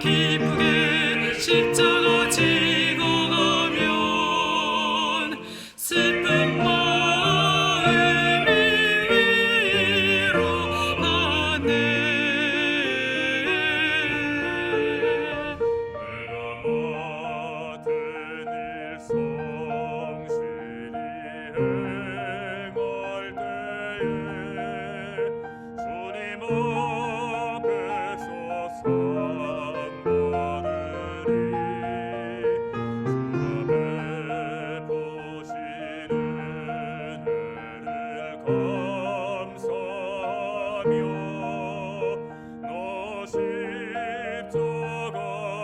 기쁘게 십자가